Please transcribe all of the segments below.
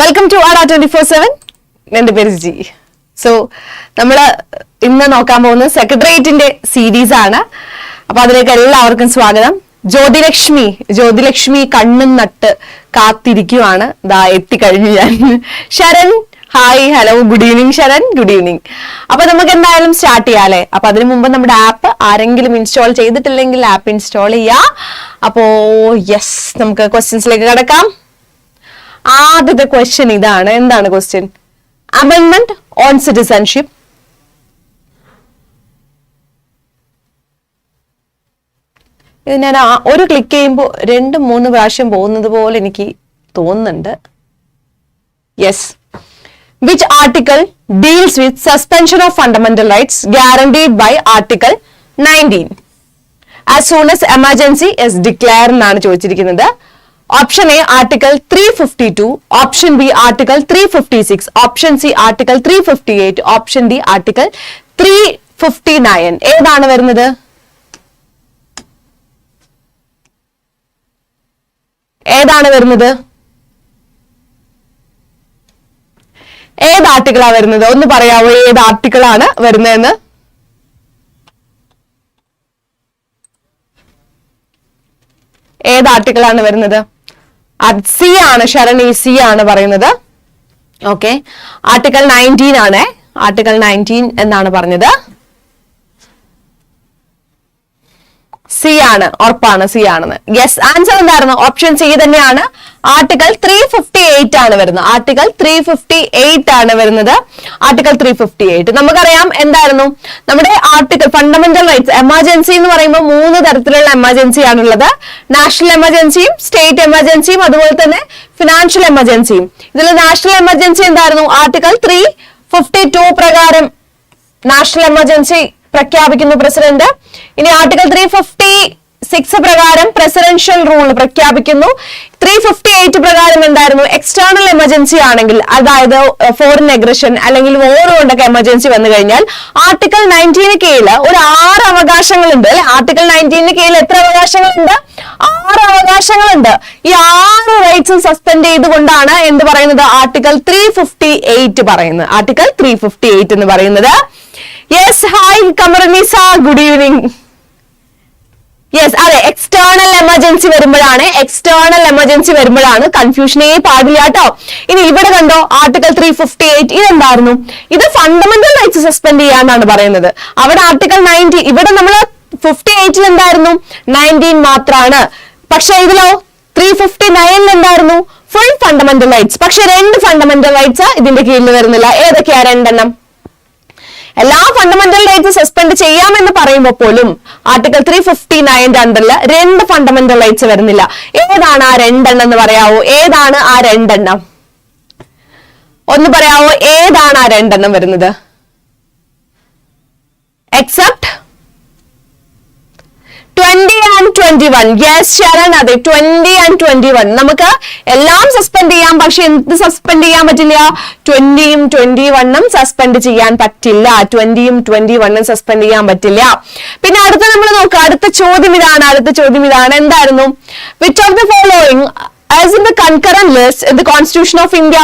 Welcome to R twenty four seven എന്റെ പേര് ജി. സോ നമ്മൾ ഇന്ന് നോക്കാൻ പോകുന്നത് സെക്രട്ടേറിയറ്റിന്റെ സീരീസ് ആണ്. അപ്പൊ അതിലേക്ക് എല്ലാവർക്കും സ്വാഗതം. ജ്യോതിലക്ഷ്മി ജ്യോതിലക്ഷ്മി കണ്ണും നട്ട് കാത്തിരിക്കുവാണ്. ദാ എത്തിക്കഴിഞ്ഞു ഞാൻ. Sharan hi hello good evening Sharan good evening അപ്പൊ നമുക്ക് എന്തായാലും സ്റ്റാർട്ട് ചെയ്യാല്ലേ അപ്പൊ അതിനു മുമ്പ് നമ്മുടെ ആപ്പ് ആരെങ്കിലും ഇൻസ്റ്റാൾ ചെയ്തിട്ടില്ലെങ്കിൽ ആപ്പ് ഇൻസ്റ്റാൾ ചെയ്യാ. അപ്പോ യെസ് നമുക്ക് ക്വസ്റ്റ്യൻസിലേക്ക് കിടക്കാം. ആദ്യത്തെ ക്വസ്റ്റ്യൻ ഇതാണ്. എന്താണ് ക്വസ്റ്റ്യൻ അമെൻമെന്റ് ഓൺ സിറ്റിസൺഷിപ്പ് ഇത് ഞാൻ ഒരു ക്ലിക്ക് ചെയ്യുമ്പോൾ രണ്ട് മൂന്ന് പ്രാവശ്യം പോകുന്നത് പോലെ എനിക്ക് തോന്നുന്നുണ്ട്. Yes which article deals with suspension of fundamental rights guaranteed by article nineteen as soon as emergency is declared എന്നാണ് ചോദിച്ചിരിക്കുന്നത്. Option A article three fifty two option B article three fifty six option C article three fifty eight option D article three fifty nine ഏതാണ് വരുന്നത്? ഏതാണ് വരുന്നത്? ഏത് ആർട്ടിക്കിളാ വരുന്നത്? ഒന്ന് പറയാവോ ഏത് ആർട്ടിക്കിളാണ് വരുന്നതെന്ന്? ഏത് ആർട്ടിക്കിളാണ് വരുന്നത്? സി ആണ് ശരണി സി ആണ് പറയുന്നത്. ഓക്കെ ആർട്ടിക്കൽ നയന്റീൻ ആണ്. ആർട്ടിക്കൽ നയന്റീൻ എന്നാണ് പറഞ്ഞത്. സി ആണ് ഉറപ്പാണ് സി ആണെന്ന് യെസ് ആൻസർ എന്തായിരുന്നു? ഓപ്ഷൻ സി തന്നെയാണ്. ആർട്ടിക്കൽ ത്രീ ഫിഫ്റ്റി എയ്റ്റ് ആണ് വരുന്നത്. ആർട്ടിക്കൽ ത്രീ ഫിഫ്റ്റി എയ്റ്റ് ആണ് വരുന്നത്. ആർട്ടിക്കൽ ത്രീ ഫിഫ്റ്റി എയ്റ്റ് നമുക്കറിയാം എന്തായിരുന്നു? നമ്മുടെ ആർട്ടിക്കൽ ഫണ്ടമെന്റൽ റൈറ്റ്സ് എമർജൻസി എന്ന് പറയുമ്പോൾ മൂന്ന് തരത്തിലുള്ള എമർജൻസി ആണുള്ളത്. നാഷണൽ എമർജൻസിയും സ്റ്റേറ്റ് എമർജൻസിയും അതുപോലെ തന്നെ ഫിനാൻഷ്യൽ എമർജൻസിയും ഇതിൽ നാഷണൽ എമർജൻസി എന്തായിരുന്നു? ആർട്ടിക്കൽ ത്രീ ഫിഫ്റ്റി ടു പ്രകാരം നാഷണൽ എമർജൻസി പ്രഖ്യാപിക്കുന്നു പ്രസിഡന്റ്. ഇനി ആർട്ടിക്കൽ ത്രീ ഫിഫ്റ്റി സിക്സ് പ്രകാരം പ്രസിഡൻഷ്യൽ റൂൾ പ്രഖ്യാപിക്കുന്നു. ത്രീ ഫിഫ്റ്റി എയ്റ്റ് പ്രകാരം എന്തായിരുന്നു? എക്സ്റ്റേണൽ എമർജൻസി ആണെങ്കിൽ അതായത് ഫോറിൻ അഗ്രഷൻ അല്ലെങ്കിൽ വോർ കൊണ്ടൊക്കെ എമർജൻസി വന്നു കഴിഞ്ഞാൽ ആർട്ടിക്കൽ നയന്റീന് കീഴിൽ ഒരു ആറ് അവകാശങ്ങളുണ്ട്. അല്ലെ ആർട്ടിക്കൽ നയന്റീന് കീഴിൽ എത്ര അവകാശങ്ങളുണ്ട്? ആറ് അവകാശങ്ങളുണ്ട്. ഈ ആറ് റൈറ്റ്സും സസ്പെൻഡ് ചെയ്തുകൊണ്ടാണ് എന്ത് പറയുന്നത്? ആർട്ടിക്കൽ ത്രീ ഫിഫ്റ്റി എയ്റ്റ് പറയുന്നത്. ആർട്ടിക്കൽ ത്രീ ഫിഫ്റ്റി എയ്റ്റ് എന്ന് പറയുന്നത് yes hi Kamarneesa good evening yes അതെ എക്സ്റ്റേണൽ എമർജൻസി വരുമ്പോഴാണ് എക്സ്റ്റേണൽ എമർജൻസി വരുമ്പോഴാണ് കൺഫ്യൂഷനേ പാടില്ല കേട്ടോ. ഇനി ഇവിടെ കണ്ടോ ആർട്ടിക്കൽ ത്രീ ഫിഫ്റ്റി എയ്റ്റ് ഇതെന്തായിരുന്നു? ഇത് ഫണ്ടമെന്റൽ റൈറ്റ്സ് സസ്പെൻഡ് ചെയ്യാന്നാണ് പറയുന്നത്. അവിടെ ആർട്ടിക്കൽ നയന്റി ഇവിടെ നമ്മൾ ഫിഫ്റ്റി എയ്റ്റിൽ എന്തായിരുന്നു? നയന്റീൻ മാത്രമാണ് പക്ഷെ ഇതിലോ ത്രീ ഫിഫ്റ്റി നയനിൽ എന്തായിരുന്നു? ഫുൾ ഫണ്ടമെന്റൽ റൈറ്റ്സ് പക്ഷെ രണ്ട് ഫണ്ടമെന്റൽ റൈറ്റ്സ് ഇതിന്റെ കീഴിൽ വരുന്നില്ല. ഏതൊക്കെയാ രണ്ടെണ്ണം? എല്ലാ ഫണ്ടമെന്റൽ റൈറ്റ്സ് സസ്പെൻഡ് ചെയ്യാമെന്ന് പറയുമ്പോൾ പോലും ആർട്ടിക്കിൾ ത്രീ ഫിഫ്റ്റി നയന്റെ അണ്ടറിൽ രണ്ട് ഫണ്ടമെന്റൽ റൈറ്റ്സ് വരുന്നില്ല. ഏതാണ് ആ രണ്ടെണ്ണം എന്ന് പറയാവോ? ഏതാണ് ആ രണ്ടെണ്ണം? ഒന്ന് പറയാവോ? ഏതാണ് ആ രണ്ടെണ്ണം വരുന്നത്? Except twenty and twenty one yes Sharan അതെ ട്വന്റി ആൻഡ് ട്വന്റി വൺ നമുക്ക് എല്ലാം സസ്പെൻഡ് ചെയ്യാം പക്ഷെ എന്ത് സസ്പെൻഡ് ചെയ്യാൻ പറ്റില്ല? ട്വന്റിയും ട്വന്റി വണ്ണും സസ്പെൻഡ് ചെയ്യാൻ പറ്റില്ല. ട്വന്റിയും ട്വന്റി വണ്ണും സസ്പെൻഡ് ചെയ്യാൻ പറ്റില്ല. പിന്നെ അടുത്ത നമ്മൾ നോക്കാം. അടുത്ത ചോദ്യം ഇതാണ് അടുത്ത ചോദ്യം ഇതാണ്. എന്തായിരുന്നു? Which of the following is in the concurrent list in the constitution of India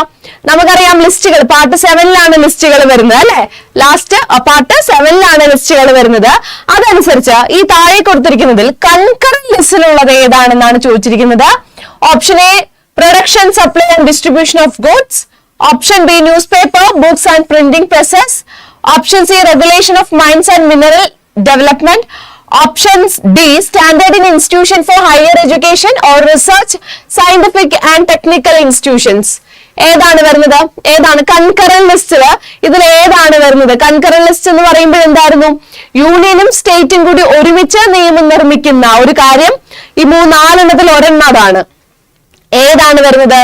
നമുക്കറിയാം ലിസ്റ്റുകൾ പാർട്ട് സെവനിലാണ് ലിസ്റ്റുകൾ വരുന്നത് അല്ലെ? ലാസ്റ്റ് പാർട്ട് സെവനിലാണ് ലിസ്റ്റുകൾ വരുന്നത്. അതനുസരിച്ച് ഈ താഴെ കൊടുത്തിരിക്കുന്നതിൽ കൺകറന്റ് ലിസ്റ്റിലുള്ളത് ഏതാണെന്നാണ് ചോദിച്ചിരിക്കുന്നത്? Option A production supply and distribution of goods option B newspaper books and printing presses option C regulation of mines and mineral development options D standard in institution for higher education or research scientific and technical institutions ഏതാണ് വരുന്നത്? ഏതാണ് concurrent ലിസ്റ്റിൽ ഇതിൽ ഏതാണ് വരുന്നത്? Concurrent list എന്ന് പറയുമ്പോൾ എന്തായിരുന്നു? യൂണിയനും സ്റ്റേറ്റും കൂടി ഒരുമിച്ച് നിയമം നിർമ്മിക്കുന്ന ഒരു കാര്യം ഈ മൂന്നാലെണ്ണത്തിൽ ഒരെണ്ണം അതാണ് ഏതാണ് വരുന്നത്?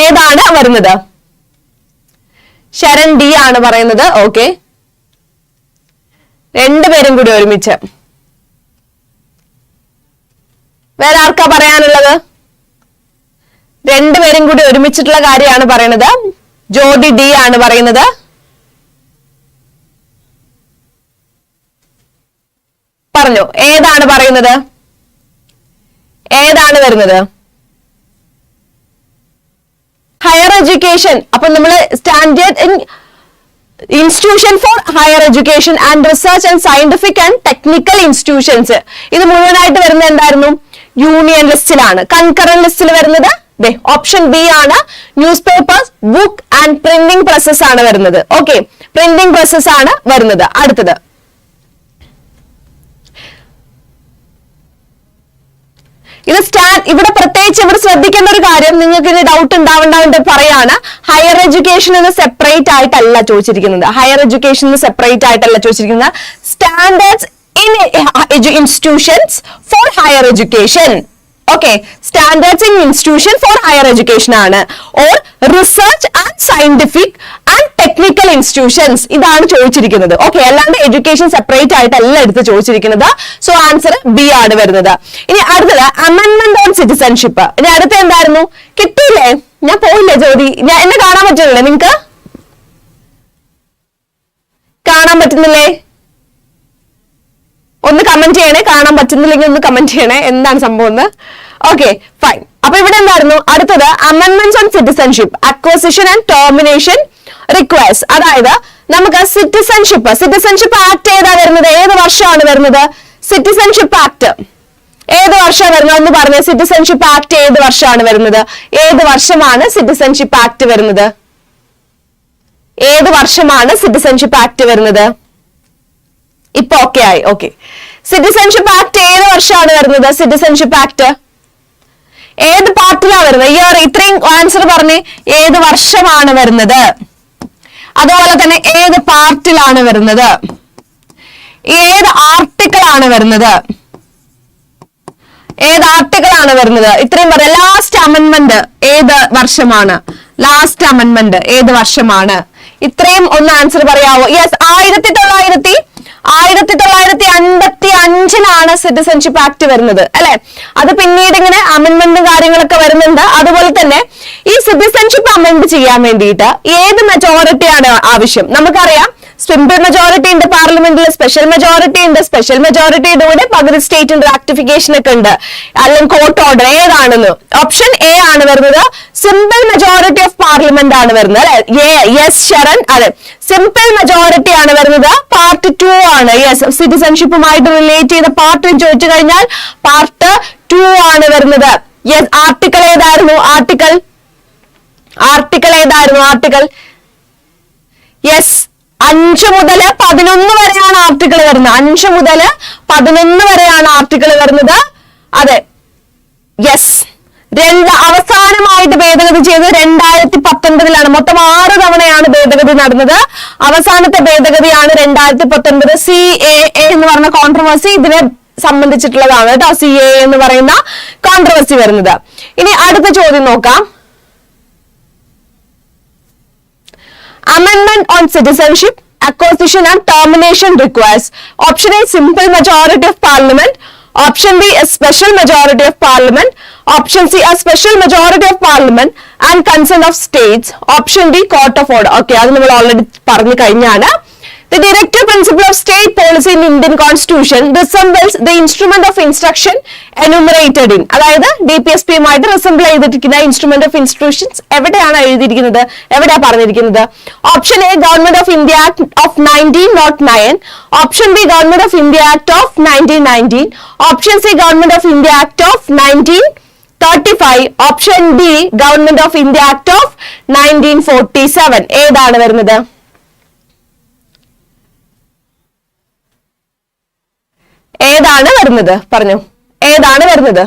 ഏതാണ് വരുന്നത്? ശരൺ ഡി ആണ് പറയുന്നത്. ഓക്കെ രണ്ടുപേരും കൂടി ഒരുമിച്ച്. വേറെ ആർക്കാ പറയാനുള്ളത്? രണ്ടുപേരും കൂടി ഒരുമിച്ചിട്ടുള്ള കാര്യമാണ് പറയുന്നത്. ജോഡി ഡി ആണ് പറയുന്നത്. പറഞ്ഞു. ഏതാണ് പറയുന്നത്? ഏതാണ് വരുന്നത്? ഹയർ എഡ്യൂക്കേഷൻ അപ്പൊ നമ്മൾ standard in institution for higher education and research and scientific and technical institutions ഇത് മുഴുവനായിട്ട് വരുന്നത് എന്തായിരുന്നു? യൂണിയൻ ലിസ്റ്റിലാണ് കൺകറന്റ് ലിസ്റ്റിൽ വരുന്നത് ഓപ്ഷൻ ബി ആണ്. Newspapers book and printing presses ആണ് വരുന്നത്. ഓക്കെ പ്രിന്റിംഗ് പ്രസസ് ആണ് വരുന്നത്. അടുത്തത്. ഇത് സ്റ്റാൻ ഇവിടെ പ്രത്യേകിച്ച് ഇവിടെ ശ്രദ്ധിക്കേണ്ട ഒരു കാര്യം നിങ്ങൾക്ക് ഇത് ഡൗട്ട് ഉണ്ടാവേണ്ട പറയാണ്. ഹയർ എഡ്യൂക്കേഷൻ എന്ന് സെപ്പറേറ്റ് ആയിട്ടല്ല ചോദിച്ചിരിക്കുന്നത്. ഹയർ എഡ്യൂക്കേഷൻ സെപ്പറേറ്റ് ആയിട്ടല്ല ചോദിച്ചിരിക്കുന്നത്. Standards in institutions for higher education okay standards in institution for higher education ആണ്. Or research and scientific and technical institutions ഇതാണ് ചോദിച്ചിരിക്കുന്നത്. ഓക്കെ അല്ലാണ്ട് എഡ്യൂക്കേഷൻ സെപ്പറേറ്റ് ആയിട്ട് അല്ല എടുത്ത് ചോദിച്ചിരിക്കുന്നത്. സോ ആൻസർ ബി ആണ് വരുന്നത്. ഇനി അടുത്തത് അമെൻമെന്റ് ഓൺ സിറ്റിസൺഷിപ്പ് ഇനി അടുത്ത എന്തായിരുന്നു? കിട്ടിയില്ലേ? ഞാൻ പോയില്ലേ ജ്യോതി ഞാൻ എന്നെ കാണാൻ പറ്റുന്നില്ലേ നിങ്ങക്ക്? കാണാൻ പറ്റുന്നില്ലേ? ഒന്ന് കമന്റ് ചെയ്യണേ കാണാൻ പറ്റുന്നില്ലെങ്കിൽ ഒന്ന് കമന്റ് ചെയ്യണേ. എന്താണ് സംഭവം എന്ന്? ഓക്കെ ഫൈൻ അപ്പൊ ഇവിടെ എന്തായിരുന്നു? അടുത്തത് amendments on citizenship acquisition and termination requires അതായത് നമുക്ക് സിറ്റിസൺഷിപ്പ് സിറ്റിസൺഷിപ്പ് ആക്ട് ഏതാ വരുന്നത്? ഏത് വർഷമാണ് വരുന്നത്? സിറ്റിസൺഷിപ്പ് ആക്ട് ഏത് വർഷമാണ് വരുന്നത്? എന്ന് പറഞ്ഞ? സിറ്റിസൺഷിപ്പ് ആക്ട് ഏത് വർഷമാണ് വരുന്നത്? ഏത് വർഷമാണ് സിറ്റിസൺഷിപ്പ് ആക്ട് വരുന്നത്? ഏത് വർഷമാണ് സിറ്റിസൺഷിപ്പ് ആക്ട് വരുന്നത്? ഇപ്പൊ ഓക്കെ ആയി ഓക്കെ സിറ്റിസൺഷിപ്പ് ആക്ട് ഏത് വർഷമാണ് വരുന്നത്? സിറ്റിസൺഷിപ്പ് ആക്ട് ഏത് പാർട്ടിലാണ് വരുന്നത്? ഇയർ ഇത്രയും ആൻസർ പറഞ്ഞ് ഏത് വർഷമാണ് വരുന്നത്? അതുപോലെ തന്നെ ഏത് പാർട്ടിലാണ് വരുന്നത്? ഏത് ആർട്ടിക്കിൾ ആണ് വരുന്നത്? ഏത് ആർട്ടിക്കിൾ ആണ് വരുന്നത്? ഇത്രയും പറയാം ലാസ്റ്റ് അമെന്റ്മെന്റ് ഏത് വർഷമാണ്? ലാസ്റ്റ് അമെന്റ്മെന്റ് ഏത് വർഷമാണ്? ഇത്രയും ഒന്ന് ആൻസർ പറയാവോ? യെസ് ആയിരത്തി തൊള്ളായിരത്തി ആയിരത്തി തൊള്ളായിരത്തി അൻപത്തി അഞ്ചിലാണ് സിറ്റിസൺഷിപ്പ് ആക്ട് വരുന്നത് അല്ലെ? അത് പിന്നീട് ഇങ്ങനെ അമെന്റ്മെന്റ് കാര്യങ്ങളൊക്കെ വരുന്നുണ്ട്. അതുപോലെ തന്നെ ഈ സിറ്റിസൺഷിപ്പ് അമെന്റ് ചെയ്യാൻ വേണ്ടിയിട്ട് ഏത് മെജോറിറ്റിയാണ് ആവശ്യം? നമുക്കറിയാം സിമ്പിൾ മെജോറിറ്റി ഉണ്ട് പാർലമെന്റിൽ സ്പെഷ്യൽ മെജോറിറ്റി ഉണ്ട് സ്പെഷ്യൽ മെജോറിറ്റിയുടെ കൂടെ പകുതി സ്റ്റേറ്റിന്റെ റാക്ടിഫിക്കേഷൻ ഒക്കെ ഉണ്ട്. അല്ലെങ്കിൽ കോർട്ട് ഓർഡർ ഏതാണെന്ന്. ഓപ്ഷൻ എ ആണ് വരുന്നത്. സിമ്പിൾ മെജോറിറ്റി ഓഫ് പാർലമെന്റ് ആണ് വരുന്നത് അല്ലെ? യെസ് ശരൺ. അതെ. സിമ്പിൾ മെജോറിറ്റി ആണ് വരുന്നത്. പാർട്ട് ടു ആണ്. യെസ് സിറ്റിസൺഷിപ്പുമായിട്ട് റിലേറ്റ് ചെയ്ത പാർട്ട് ചോദിച്ചു കഴിഞ്ഞാൽ പാർട്ട് ടു ആണ് വരുന്നത്. യെസ് ആർട്ടിക്കിൾ ഏതായിരുന്നു? ആർട്ടിക്കിൾ ആർട്ടിക്കിൾ ഏതായിരുന്നു? ആർട്ടിക്കിൾ യെസ് അഞ്ച് മുതൽ പതിനൊന്ന് വരെയാണ് ആർട്ടിക്കിൾ വരുന്നത്. അഞ്ച് മുതൽ പതിനൊന്ന് വരെയാണ് ആർട്ടിക്കിൾ വരുന്നത്. അതെ. യെസ് രണ്ട് അവസാനമായിട്ട് ഭേദഗതി ചെയ്തത് രണ്ടായിരത്തി പത്തൊൻപതിലാണ് മൊത്തം ആറ് തവണയാണ് ഭേദഗതി നടന്നത്. അവസാനത്തെ ഭേദഗതിയാണ് രണ്ടായിരത്തി പത്തൊൻപത് സി എ എന്ന് പറഞ്ഞ കോൺട്രവേഴ്സി ഇതിനെ സംബന്ധിച്ചിട്ടുള്ളതാണ് കേട്ടോ. സി എ എന്ന് പറയുന്ന കോൺട്രവേഴ്സി വരുന്നത്. ഇനി അടുത്ത ചോദ്യം നോക്കാം. Amendment on citizenship acquisition and termination requires option a simple majority of parliament option b a special majority of parliament option c a special majority of parliament and consent of states option d court of order okay അത് നമ്മൾ already പറഞ്ഞു കഴിഞ്ഞാണ് The directive principle of state policy in Indian constitution resembles the instrument of instruction enumerated in. അതായത് D P S പിയുമായിട്ട് resemble ചെയ്തിരിക്കുന്ന instrument of institutions എവിടെയാണ് എഴുതിയിരിക്കുന്നത്? എവിടെയാ പറഞ്ഞിരിക്കുന്നത്? Option A government of India act of nineteen naught nine option B government of India act of nineteen nineteen option C government of India act of nineteen thirty five option D government of India act of nineteen forty seven ഏതാണ് വരുന്നത്? ഏതാണ് വരുന്നത്? പറഞ്ഞു. ഏതാണ് വരുന്നത്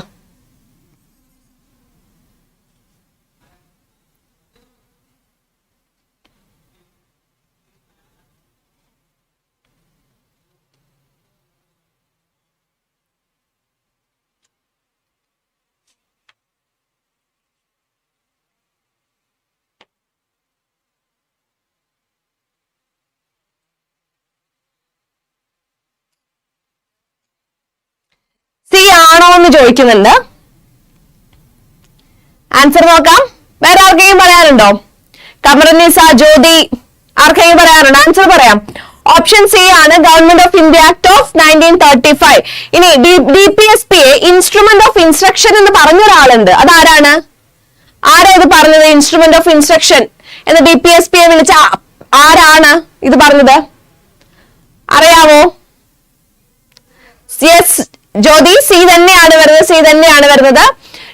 C ആണോ എന്ന് ചോദിക്കുന്നുണ്ട്. ആൻസർ നോക്കാം. വേറെ ആർക്കെങ്കിലും പറയാനുണ്ടോ? കമറനീസ ജ്യോതി ആർക്കെങ്കിലും പറയാനുണ്ടോ? ആൻസർ പറയാം. ഓപ്ഷൻ സി ആണ് government of India act of nineteen thirty five ഇനി D P S P A instrument of instruction എന്ന് പറഞ്ഞ ഒരാളുണ്ട് അതാരാണ്? ആരാ ഇത് പറഞ്ഞത്? ഇൻസ്ട്രുമെന്റ് ഓഫ് ഇൻസ്ട്രക്ഷൻ എന്ന് D P S P A വിളിച്ച ആരാണ് ഇത് പറഞ്ഞത്? അറിയാമോ യെസ് ജ്യോതി സി തന്നെയാണ് വരുന്നത് സി തന്നെയാണ് വരുന്നത്.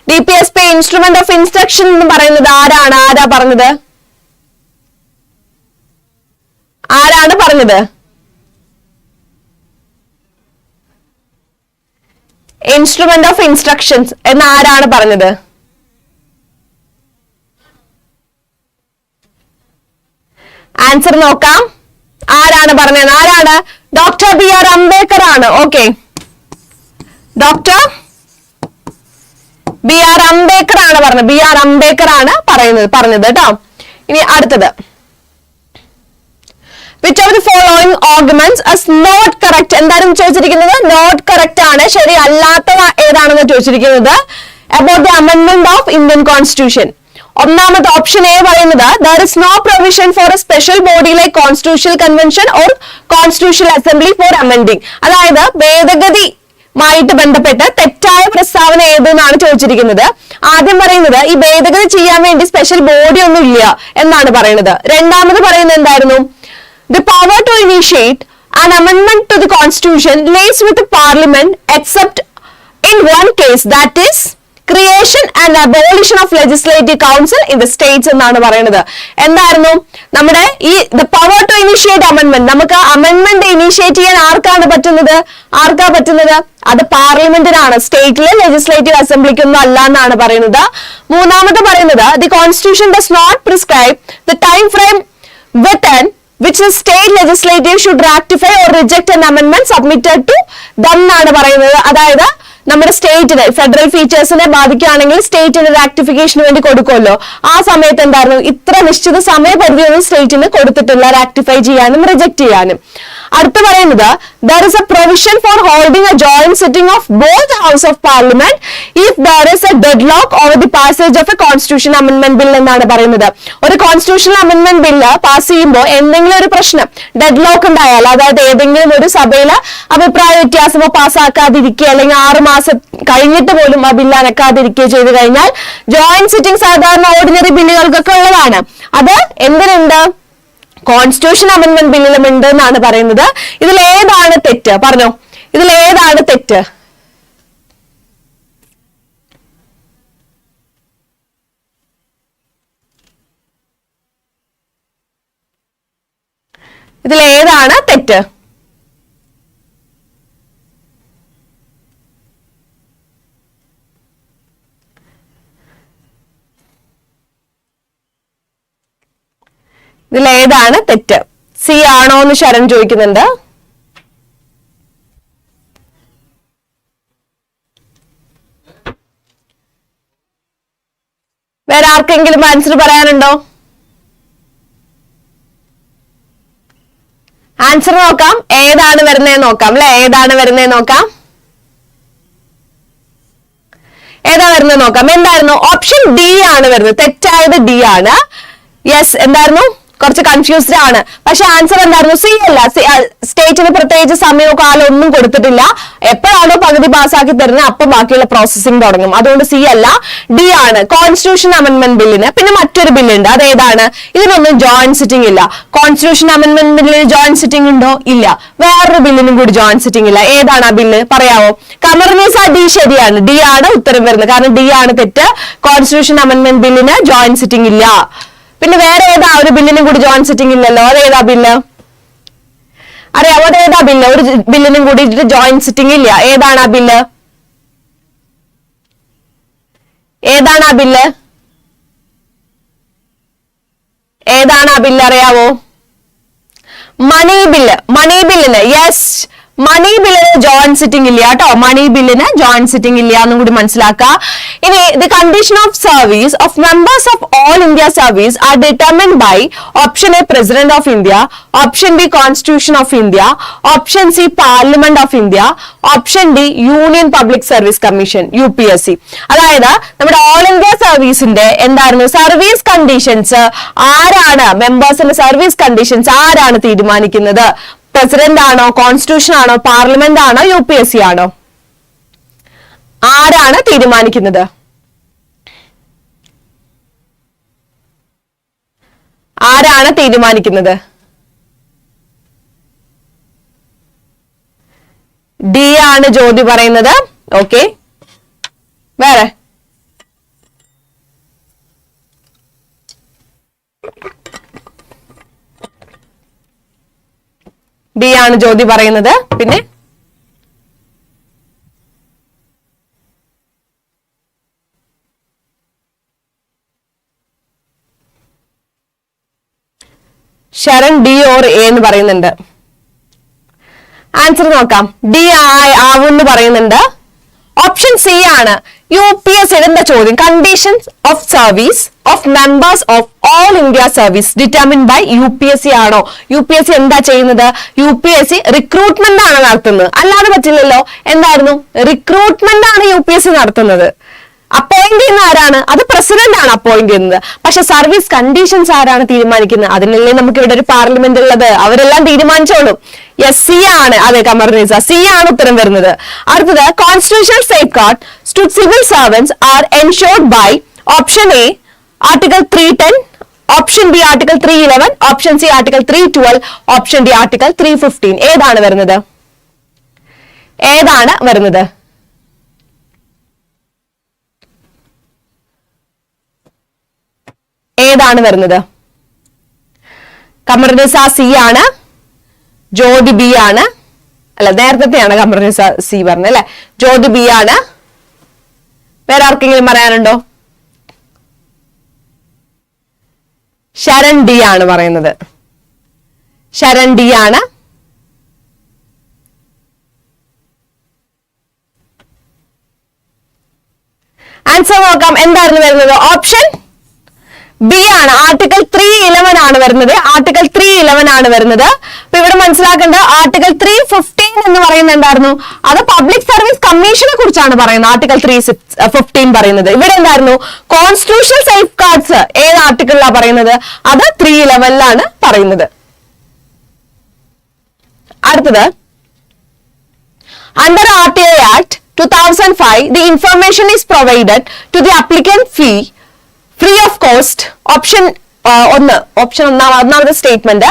D P S P instrument of instruction എന്ന് പറയുന്നത് ആരാണ്? ആരാ പറഞ്ഞത്? ആരാണ് പറഞ്ഞത്? ഇൻസ്ട്രുമെന്റ് ഓഫ് ഇൻസ്ട്രക്ഷൻസ് എന്ന് ആരാണ് പറഞ്ഞത്? ആൻസർ നോക്കാം. ആരാണ് പറഞ്ഞത് ആരാണ്? ഡോക്ടർ ബി ആർ അംബേദ്കർ ആണ് okay doctor? B R Ambedkar ആണ് പറഞ്ഞത്. ബി ആർ അംബേദ്കർ ആണ് പറയുന്നത് പറഞ്ഞത് കേട്ടോ. ഇനി അടുത്തത്. Which of the following arguments is not correct എന്താണ് ചോദിച്ചിരിക്കുന്നത്? നോട്ട് കറക്റ്റ് ആണ്. ശരി അല്ലാത്തവ ഏതാണെന്ന് ചോദിച്ചിരിക്കുന്നത്? About the amendment of Indian constitution ഒന്നാമത്തെ ഓപ്ഷൻ എ പറയുന്നത് there is no provision for a special body like constitutional convention or constitutional assembly for amending അതായത് ഭേദഗതി മായിട്ട് ബന്ധപ്പെട്ട് തെറ്റായ പ്രസ്താവന ഏതെന്നാണ് ചോദിച്ചിരിക്കുന്നത്. ആദ്യം പറയുന്നത് ഈ ഭേദഗതി ചെയ്യാൻ വേണ്ടി സ്പെഷ്യൽ ബോഡി ഒന്നും ഇല്ല എന്നാണ് പറയുന്നത്. രണ്ടാമത് പറയുന്നത് എന്തായിരുന്നു? The power to initiate an amendment to the constitution lies with parliament except in one case that is creation and abolition of legislative council in the states എന്നാണ് പറയുന്നത്. എന്തായിരുന്നു? നമ്മുടെ ഈ the power to initiate amendment നമുക്ക് amendment initiate ചെയ്യാൻ ആർക്കാണ് പറ്റുന്നത്? ആർക്കാ പറ്റുന്നത്? അത് പാർലമെന്റിനാണ്. സ്റ്റേറ്റിലെ ലെജിസ്ലേറ്റീവ് അസംബ്ലിക്കൊന്നും അല്ല എന്നാണ് പറയുന്നത്. മൂന്നാമത് പറയുന്നത് the constitution does not prescribe the time frame within which the state legislature should ratify or reject an amendment submitted to them എന്നാണ് പറയുന്നത്. അതായത് നമ്മുടെ സ്റ്റേറ്റിന് ഫെഡറൽ ഫീച്ചേഴ്സിനെ ബാധിക്കുകയാണെങ്കിൽ സ്റ്റേറ്റിന് റാക്ടിഫിക്കേഷന് വേണ്ടി കൊടുക്കുമല്ലോ. ആ സമയത്ത് എന്തായിരുന്നു? ഇത്ര നിശ്ചിത സമയപരിധിയൊന്നും സ്റ്റേറ്റിന് കൊടുത്തിട്ടില്ല. റാക്ടിഫൈ ചെയ്യാനും റിജക്ട് ചെയ്യാനും. അടുത്ത് പറയുന്നത് there is a provision for holding a joint sitting of both house of parliament if there is a deadlock over the passage of a constitution amendment bill എന്നാണ് പറയുന്നത്. ഒരു കോൺസ്റ്റിറ്റ്യൂഷൻ അമെന്റ്മെന്റ് ബില്ല് പാസ് ചെയ്യുമ്പോൾ എന്തെങ്കിലും ഒരു പ്രശ്നം dead lock ഉണ്ടായാൽ അതായത് ഏതെങ്കിലും ഒരു സഭയിൽ അഭിപ്രായ വ്യത്യാസമോ പാസ്സാക്കാതിരിക്കുക അല്ലെങ്കിൽ ആറു മാസം കഴിഞ്ഞിട്ട് പോലും ആ ബില്ല് അനക്കാതിരിക്കുകയോ ചെയ്തു കഴിഞ്ഞാൽ ജോയിന്റ് സിറ്റിംഗ് സാധാരണ ഓർഡിനറി ബില്ലുകൾക്കൊക്കെ ഉള്ളതാണ്. അത് എന്തിനുണ്ട്? കോൺസ്റ്റിറ്റ്യൂഷൻ അമെന്റ്മെന്റ് ബില്ലിലും ഉണ്ട് എന്നാണ് പറയുന്നത്. ഇതിൽ ഏതാണ് തെറ്റ്? പറഞ്ഞോ. ഇതിൽ ഏതാണ് തെറ്റ്? ഇതിൽ ഏതാണ് തെറ്റ്? ഇതിൽ ഏതാണ് തെറ്റ്? സി ആണോ എന്ന് ശരൺ ചോദിക്കുന്നുണ്ട്. വേറെ ആർക്കെങ്കിലും ആൻസർ പറയാനുണ്ടോ? ആൻസർ നോക്കാം. ഏതാണ് വരുന്നത് നോക്കാം അല്ലെ ഏതാണ് വരുന്നത് നോക്കാം? ഏതാ വരുന്നത് നോക്കാം. എന്തായിരുന്നു? ഓപ്ഷൻ ഡി ആണ് വരുന്നത്. തെറ്റായത് ഡി ആണ്. യെസ് എന്തായിരുന്നു? കുറച്ച് കൺഫ്യൂസ്ഡ് ആണ്. പക്ഷെ ആൻസർ എന്തായിരുന്നു? സി അല്ല. സ്റ്റേറ്റിന് പ്രത്യേകിച്ച് സമയമോ കാലോ ഒന്നും കൊടുത്തിട്ടില്ല. എപ്പോഴാണോ പകുതി പാസ്സാക്കി തരുന്നത് അപ്പം ബാക്കിയുള്ള പ്രോസസ്സിംഗ് തുടങ്ങും. അതുകൊണ്ട് സി അല്ല. ഡി ആണ്. കോൺസ്റ്റിറ്റ്യൂഷൻ അമെന്റ്മെന്റ് ബില്ലിന് പിന്നെ മറ്റൊരു ബില്ലുണ്ട് അത് ഏതാണ് ഇതിനൊന്നും ജോയിന്റ് സിറ്റിംഗ് ഇല്ല. കോൺസ്റ്റിറ്റ്യൂഷൻ അമെന്റ്മെന്റ് ബില്ലിന് ജോയിന്റ് സിറ്റിംഗ് ഉണ്ടോ? ഇല്ല. വേറൊരു ബില്ലിനും കൂടി ജോയിന്റ് സിറ്റിംഗ് ഇല്ല. ഏതാണ് ആ ബില്ല് പറയാവോ? കമർനീസ ഡി ശരിയാണ്. ഡി ആണ് ഉത്തരം വരുന്നത്. കാരണം ഡി ആണ് തെറ്റ്. കോൺസ്റ്റിറ്റ്യൂഷൻ അമെന്റ്മെന്റ് ബില്ലിന് ജോയിന്റ് സിറ്റിംഗ് ഇല്ല. പിന്നെ വേറെ ഏതാ ഒരു ബില്ലിനും കൂടി ജോയിന്റ് സിറ്റിംഗ് ഇല്ലല്ലോ? അതേതാ ബില്ല്? അറിയാമോ അതേതാ ബില്ല്? ഒരു ബില്ലിനും കൂടി ജോയിന്റ് സിറ്റിംഗ് ഇല്ല. ഏതാണ് ആ ബില്ല്? ഏതാണ് ആ ബില്ല്? ഏതാണ് ആ ബില്ല് അറിയാവോ? മണി ബില്ല്. മണി ബില്ലിന് യെസ് മണി ബില്ലിന് ജോയിന്റ് സിറ്റിംഗ് ഇല്ല കേട്ടോ മണി ബില്ലിന് ജോയിന്റ് സിറ്റിംഗ് ഇല്ല എന്നും കൂടി മനസ്സിലാക്കുക ഇനി the condition of service of members of all India service are determined by option A president of India option B constitution of India option C parliament of India option D union public service commission U P S C അതായത് നമ്മുടെ all India സർവീസിന്റെ എന്തായിരുന്നു? Service conditions ആരാണ്? മെമ്പേഴ്സിന്റെ service conditions ആരാണ് തീരുമാനിക്കുന്നത്? President ആണോ constitution ആണോ parliament ആണോ U P S C ആണോ? ആരാണ് തീരുമാനിക്കുന്നത്? ആരാണ് തീരുമാനിക്കുന്നത്? ഡി ആണ് ജ്യോതി പറയുന്നത്. ഓക്കെ. വേറെ? ഡി ആണ് ജ്യോതി പറയുന്നത്. പിന്നെ? ശരൺ ഡി ഓർ എ എന്ന് പറയുന്നുണ്ട്. ആൻസർ നോക്കാം. ഡി ആവുന്ന് പറയുന്നുണ്ട്. ഓപ്ഷൻ സി ആണ്. യു പി എസ് ഇടുന്ന ചോദ്യം conditions of service of members of all India service determine by U P S C ആണോ? യു പി എസ് സി എന്താ ചെയ്യുന്നത്? U P S C recruitment ആണ് നടത്തുന്നത്. അല്ലാതെ പറ്റില്ലല്ലോ. എന്തായിരുന്നു? റിക്രൂട്ട്മെന്റ് ആണ് യു പി എസ് സി നടത്തുന്നത്. അപ്പോയിന്റ് ചെയ്യുന്ന ആരാണ്? അത് പ്രസിഡന്റ് ആണ് അപ്പോയിന്റ് ചെയ്യുന്നത്. പക്ഷെ സർവീസ് കണ്ടീഷൻസ് ആരാണ് തീരുമാനിക്കുന്നത്? അതിനല്ലേ നമുക്ക് ഇവിടെ ഒരു പാർലമെന്റ് ഉള്ളത്. അവരെല്ലാം തീരുമാനിച്ചോളും. യെസ് സി ആണ്. അതെ കമർനീസ. സി ആണ് ഉത്തരം വരുന്നത്. അടുത്തത് constitutional safeguard to civil servants are ensured by option A article three ten option B article three eleven option C article three twelve option D article three fifteen ഏതാണ് വരുന്നത്? ഏതാണ് വരുന്നത്? ഏതാണ് വരുന്നത്? കമർനിസ സി ആണ്. ജ്യോതി ബി ആണ്. അല്ല നേരത്തെയാണ് കമർനിസ സി പറഞ്ഞത് അല്ലെ? ജ്യോതി ബി ആണ്. വേറെ ആർക്കെങ്കിലും പറയാനുണ്ടോ? ശരൺ ഡി ആണ് പറയുന്നത്. ശരൺ ഡി ആണ്. ആൻസർ നോക്കാം. എന്തായിരുന്നു വരുന്നത്? ഓപ്ഷൻ ബി ആണ്. ആർട്ടിക്കിൾ ത്രീ ഇലവൻ ആണ് വരുന്നത്. ആർട്ടിക്കിൾ ത്രീ ഇലവൻ ആണ് വരുന്നത്. അപ്പൊ ഇവിടെ മനസ്സിലാക്കേണ്ട ആർട്ടിക്കിൾ ത്രീ ഫിഫ്റ്റീൻ എന്ന് പറയുന്നത് എന്തായിരുന്നു? അത് പബ്ലിക് സർവീസ് കമ്മീഷനെ കുറിച്ചാണ് പറയുന്നത്. ആർട്ടിക്കിൾ ത്രീ ഫിഫ്റ്റീൻ പറയുന്നത്. ഇവിടെ എന്തായിരുന്നു? കോൺസ്റ്റിറ്റ്യൂഷണൽ സേഫ് ഗാർഡ്സ് ഏത് ആർട്ടിക്കിളിലാണ് പറയുന്നത്? അത് ത്രീ ഇലവനിലാണ് പറയുന്നത്. അടുത്തത്. Under RTI Act 2005, the information is provided to the applicant fee free of of cost option ഒന്ന് ഓപ്ഷൻ ഒന്നാം ഒന്നാമത്തെ statement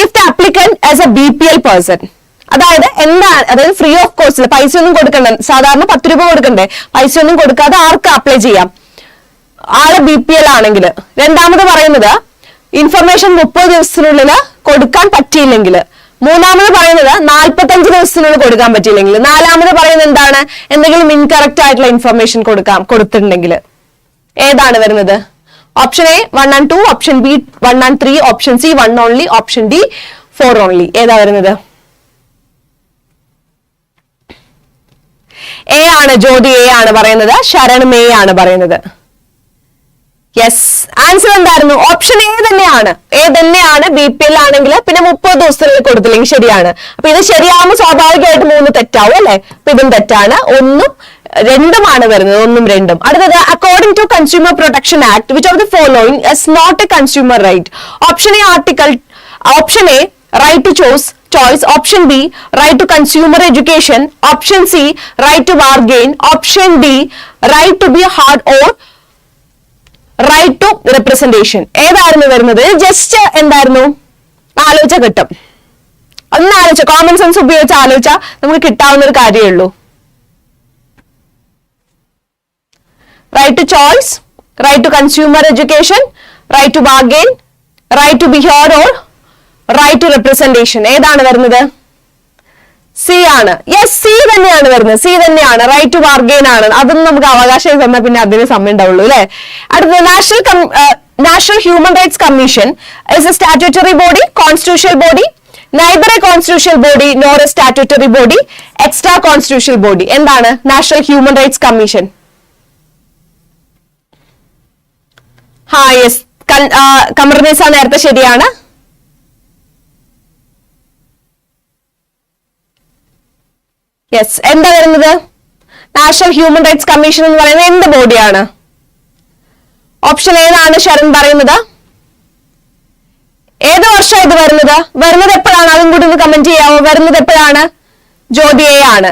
if the applicant is a B P L person അതായത് എന്താ അതായത് ഫ്രീ ഓഫ് കോസ്റ്റ് പൈസ ഒന്നും കൊടുക്കണ്ട സാധാരണ പത്ത് രൂപ കൊടുക്കണ്ടേ പൈസ ഒന്നും കൊടുക്കാതെ ആർക്ക് അപ്ലൈ ചെയ്യാം? ആൾ ബി പി എൽ ആണെങ്കിൽ രണ്ടാമത് പറയുന്നത് ഇൻഫർമേഷൻ മുപ്പത് ദിവസത്തിനുള്ളിൽ കൊടുക്കാൻ പറ്റിയില്ലെങ്കിൽ മൂന്നാമത് പറയുന്നത് നാൽപ്പത്തഞ്ച് ദിവസത്തിനുള്ളിൽ കൊടുക്കാൻ പറ്റിയില്ലെങ്കിൽ നാലാമത് പറയുന്നത് എന്താണ്? എന്തെങ്കിലും ഇൻകറക്റ്റ് ആയിട്ടുള്ള ഇൻഫർമേഷൻ കൊടുക്കാം കൊടുത്തിട്ടുണ്ടെങ്കിൽ. ഏതാണ് വരുന്നത്? Option A one and two option B one and three option C one only option D four only ഏതാ വരുന്നത്? എ ആണ് ജ്യോതി എ ആണ് പറയുന്നത്. ശരൺ മേ ആണ് പറയുന്നത്. യെസ് ആൻസർ എന്തായിരുന്നു? ഓപ്ഷൻ എ തന്നെയാണ്. എ തന്നെയാണ്. ബി പി എൽ ആണെങ്കിൽ പിന്നെ മുപ്പത് ദിവസത്തിൽ കൊടുത്തില്ലെങ്കിൽ ശരിയാണ്. അപ്പൊ ഇത് ശരിയാകുമ്പോൾ സ്വാഭാവികമായിട്ട് മൂന്ന് തെറ്റാവും അല്ലെ? അപ്പൊ ഇതും തെറ്റാണ്. ഒന്നും രണ്ടുമാണ് വരുന്നത് ഒന്നും രണ്ടും. അടുത്തത് according to consumer protection act which of the following is not a consumer right option A article option A right to choose choice option B right to consumer education option C right to bargain option D right to be heard or right to representation ഏതായിരുന്നു വരുന്നത്? Just എന്തായിരുന്നു? ആലോചിച്ച കിട്ടും ഒന്ന് ആലോചിച്ച common sense ഉപയോഗിച്ച് ആലോചിച്ച നമുക്ക് കിട്ടാവുന്ന ഒരു കാര്യമേ ഉള്ളൂ. Right to choice right to consumer education right to bargain, right to be heard or right to representation ഏതാണ് വരുന്നത്? സി ആണ്. യെസ് സി തന്നെയാണ് വരുന്നത്. സി തന്നെയാണ്. റൈറ്റ് ടു ബാർഗെയിൻ ആണ്. അതൊന്നും നമുക്ക് അവകാശം തന്നാൽ പിന്നെ അതിന് സമയം ഉണ്ടാവുള്ളൂ അല്ലെ? അടുത്തത് national national human rights commission is a statutory body constitutional body neither a constitutional body nor a statutory body extra constitutional body എന്താണ്? നാഷണൽ ഹ്യൂമൻ റൈറ്റ്സ് കമ്മീഷൻ ഹാ യെസ് കമർനീസ നേരത്തെ ശരിയാണ്. യെസ് എന്താ വരുന്നത്? നാഷണൽ ഹ്യൂമൻ റൈറ്റ്സ് കമ്മീഷൻ എന്ന് പറയുന്നത് എന്ത് ബോഡിയാണ്? ഓപ്ഷൻ ഏതാണ് ശരൺ പറയുന്നത്? ഏത് വർഷം ഇത് വരുന്നത്? വരുന്നത് എപ്പോഴാണ്? അതും കൂടി ഒന്ന് കമന്റ് ചെയ്യാവോ? വരുന്നത് എപ്പോഴാണ്? ജ്യോതി എ ആണ്.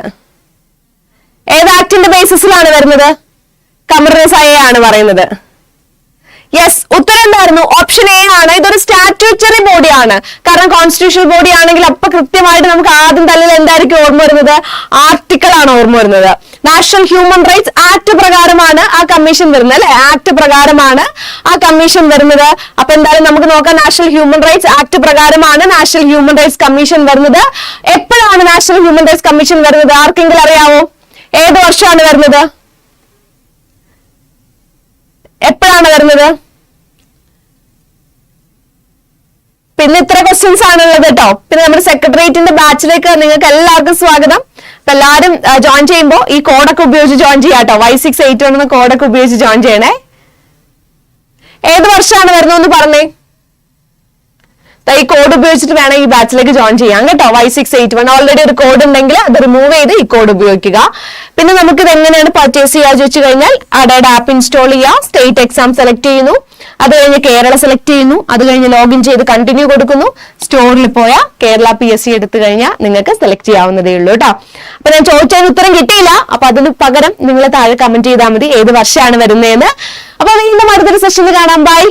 ഏത് ആക്ടിന്റെ ബേസിസിലാണ് വരുന്നത്? കമറിസയ ആണ് പറയുന്നത്. യെസ് ഉത്തരം എന്തായിരുന്നു ഓപ്ഷൻ എ ആണ്. ഇതൊരു സ്റ്റാറ്റ്യൂച്ചറി ബോഡിയാണ് കാരണം കോൺസ്റ്റിറ്റ്യൂഷണൽ ബോഡി ആണെങ്കിൽ അപ്പൊ കൃത്യമായിട്ട് നമുക്ക് ആദ്യം തലയിൽ എന്തായിരിക്കും ഓർമ്മ വരുന്നത്? ആർട്ടിക്കിൾ ആണ് ഓർമ്മ വരുന്നത്. നാഷണൽ ഹ്യൂമൻ റൈറ്റ്സ് ആക്ട് പ്രകാരമാണ് ആ കമ്മീഷൻ വരുന്നത് അല്ലെ? ആക്ട് പ്രകാരമാണ് ആ കമ്മീഷൻ വരുന്നത്. അപ്പൊ എന്തായാലും നമുക്ക് നോക്കാം. നാഷണൽ ഹ്യൂമൻ റൈറ്റ്സ് ആക്ട് പ്രകാരമാണ് നാഷണൽ ഹ്യൂമൻ റൈറ്റ്സ് കമ്മീഷൻ വരുന്നത്. എപ്പോഴാണ് നാഷണൽ ഹ്യൂമൻ റൈറ്റ്സ് കമ്മീഷൻ വരുന്നത്? ആർക്കെങ്കിലും അറിയാവോ? ഏത് വർഷമാണ് വരുന്നത്? എപ്പോഴാണ് വരുന്നത്? പിന്നെ ഇത്ര ക്വസ്റ്റ്യൻസ് ആണുള്ളത് കേട്ടോ. പിന്നെ നമ്മുടെ സെക്രട്ടേറിയറ്റിന്റെ ബാച്ചിലേക്ക് നിങ്ങൾക്ക് എല്ലാവർക്കും സ്വാഗതം. അപ്പൊ എല്ലാവരും ജോയിൻ ചെയ്യുമ്പോൾ ഈ കോഡൊക്കെ ഉപയോഗിച്ച് ജോയിൻ ചെയ്യാം കേട്ടോ. വൈ സിക്സ് എയ്റ്റ് വൺ എന്ന കോഡൊക്കെ ഉപയോഗിച്ച് ജോയിൻ ചെയ്യണേ. ഏത് വർഷമാണ് വരുന്നതെന്ന് പറഞ്ഞേ? ഈ കോഡ് ഉപയോഗിച്ചിട്ട് വേണം ഈ ബാച്ചിലേക്ക് ജോയിൻ ചെയ്യാം കേട്ടോ. Y six eight one already ഒരു കോഡ് ഉണ്ടെങ്കിൽ അത് റിമൂവ് ചെയ്ത് ഈ കോഡ് ഉപയോഗിക്കുക. പിന്നെ നമുക്ക് ഇത് എങ്ങനെയാണ് പർച്ചേസ് ചെയ്യാന്ന് ചോദിച്ചു കഴിഞ്ഞാൽ അഡയുടെ ആപ്പ് ഇൻസ്റ്റാൾ ചെയ്യുക സ്റ്റേറ്റ് എക്സാം സെലക്ട് ചെയ്യുന്നു. അത് കഴിഞ്ഞ് കേരള സെലക്ട് ചെയ്യുന്നു. അത് കഴിഞ്ഞ് ലോഗിൻ ചെയ്ത് കണ്ടിന്യൂ കൊടുക്കുന്നു. സ്റ്റോറിൽ പോയാൽ കേരള പി എസ് സി എടുത്തു കഴിഞ്ഞാൽ നിങ്ങൾക്ക് സെലക്ട് ചെയ്യാവുന്നതേ ഉള്ളൂ കേട്ടോ. അപ്പൊ ഞാൻ ചോദിച്ചതിന് ഉത്തരം കിട്ടിയില്ല. അപ്പൊ അതിന് പകരം നിങ്ങൾ താഴെ കമന്റ് ചെയ്താൽ മതി. ഏത് വർഷമാണ് വരുന്നതെന്ന് അപ്പൊ വീണ്ടും അടുത്തൊരു സെഷനിൽ കാണാം. ബൈ